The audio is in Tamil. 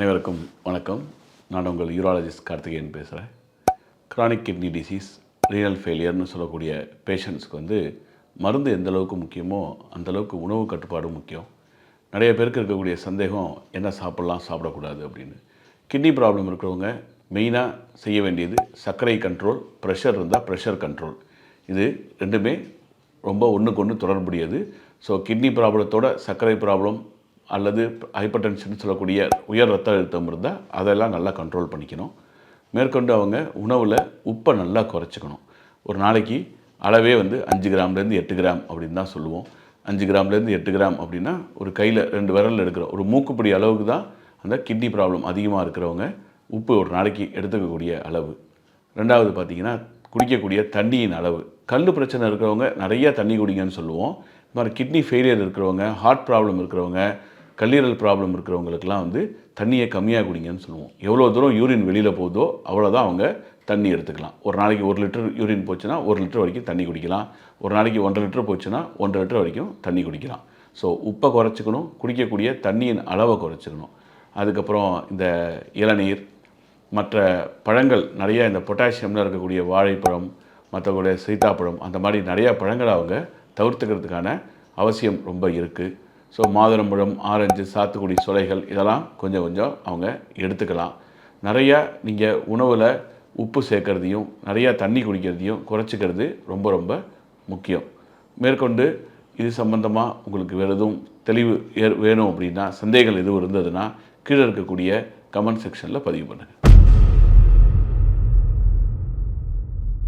அனைவருக்கும் வணக்கம். நான் உங்கள் யூராலஜிஸ்ட் கார்த்திகேயன் பேசுகிறேன் க்ரானிக் கிட்னி டிசீஸ் ரீனல் ஃபெயிலியர்னு சொல்லக்கூடிய பேஷண்ட்ஸ்க்கு வந்து மருந்து எந்த அளவுக்கு முக்கியமோ அந்தளவுக்கு உணவு கட்டுப்பாடும் முக்கியம். நிறைய பேருக்கு இருக்கக்கூடிய சந்தேகம் என்ன சாப்பிட்லாம் சாப்பிடக்கூடாது அப்படின்னு. கிட்னி ப்ராப்ளம் இருக்கிறவங்க மெயினாக செய்ய வேண்டியது சர்க்கரை கண்ட்ரோல் ப்ரெஷர் இருந்தால் ப்ரெஷர் கண்ட்ரோல் இது ரெண்டுமே ரொம்ப ஒன்றுக்கு ஒன்று தொடர்புடையது. ஸோ கிட்னி ப்ராப்ளத்தோட சர்க்கரை ப்ராப்ளம் அல்லது ஹைப்பர் டென்ஷன் சொல்லக்கூடிய உயர் ரத்த அழுத்தம் இருந்தால் அதெல்லாம் நல்லா கண்ட்ரோல் பண்ணிக்கணும். மேற்கொண்டு அவங்க உணவில் உப்பை நல்லா குறைச்சிக்கணும். ஒரு நாளைக்கு அளவே வந்து அஞ்சு கிராம்லேருந்து எட்டு கிராம் அப்படின்னு தான் சொல்லுவோம். அஞ்சு கிராம்லேருந்து எட்டு கிராம் அப்படின்னா ஒரு கையில் ரெண்டு விரல் எடுக்கிற ஒரு மூக்குப்பிடி அளவுக்கு தான் அந்த கிட்னி ப்ராப்ளம் அதிகமாக இருக்கிறவங்க உப்பு ஒரு நாளைக்கு எடுத்துக்கக்கூடிய அளவு. ரெண்டாவது பார்த்தீங்கன்னா குடிக்கக்கூடிய தண்ணியின் அளவு. கல் பிரச்சனை இருக்கிறவங்க நிறையா தண்ணி குடிங்கன்னு சொல்லுவோம். இந்த மாதிரி கிட்னி ஃபெயிலியர் இருக்கிறவங்க ஹார்ட் ப்ராப்ளம் இருக்கிறவங்க கல்லீரல் ப்ராப்ளம் இருக்கிறவங்களுக்குலாம் வந்து தண்ணியை கம்மியாக குடிங்கன்னு சொல்லுவோம். எவ்வளோ தூரம் யூரின் வெளியில் போகுதோ அவ்வளோதான் அவங்க தண்ணி எடுத்துக்கலாம். ஒரு நாளைக்கு ஒரு லிட்டர் யூரின் போச்சுன்னா ஒரு லிட்டர் வரைக்கும் தண்ணி குடிக்கலாம். ஒரு நாளைக்கு ஒன்றரை லிட்டர் போச்சுன்னா ஒன்றரை லிட்டர் வரைக்கும் தண்ணி குடிக்கலாம். ஸோ உப்பை குறைச்சிக்கணும். குடிக்கக்கூடிய தண்ணியின் அளவை குறைச்சிக்கணும். அதுக்கப்புறம் இந்த இளநீர் மற்ற பழங்கள் நிறையா இந்த பொட்டாசியமில் இருக்கக்கூடிய வாழைப்பழம் மற்றவங்களுடைய சீத்தாப்பழம் அந்த மாதிரி நிறையா பழங்களை அவங்க தவிர்த்துக்கிறதுக்கான அவசியம் ரொம்ப இருக்குது ஸோ மாதுளம்பழம் ஆரஞ்சு சாத்துக்குடி சுளைகள் இதெல்லாம் கொஞ்சம் கொஞ்சம் அவங்க எடுத்துக்கலாம். நிறையா நீங்கள் உணவில் உப்பு சேர்க்குறதையும் நிறையா தண்ணி குடிக்கிறதையும் குறைச்சிக்கிறது ரொம்ப ரொம்ப முக்கியம். மேற்கொண்டு இது சம்பந்தமாக உங்களுக்கு வேறு எதுவும் தெளிவு ஏ- வேணும் அப்படின்னா சந்தேகங்கள் எதுவும் இருந்ததுன்னா கீழே இருக்கக்கூடிய கமெண்ட் செக்ஷனில் பதிவு பண்ணுங்கள்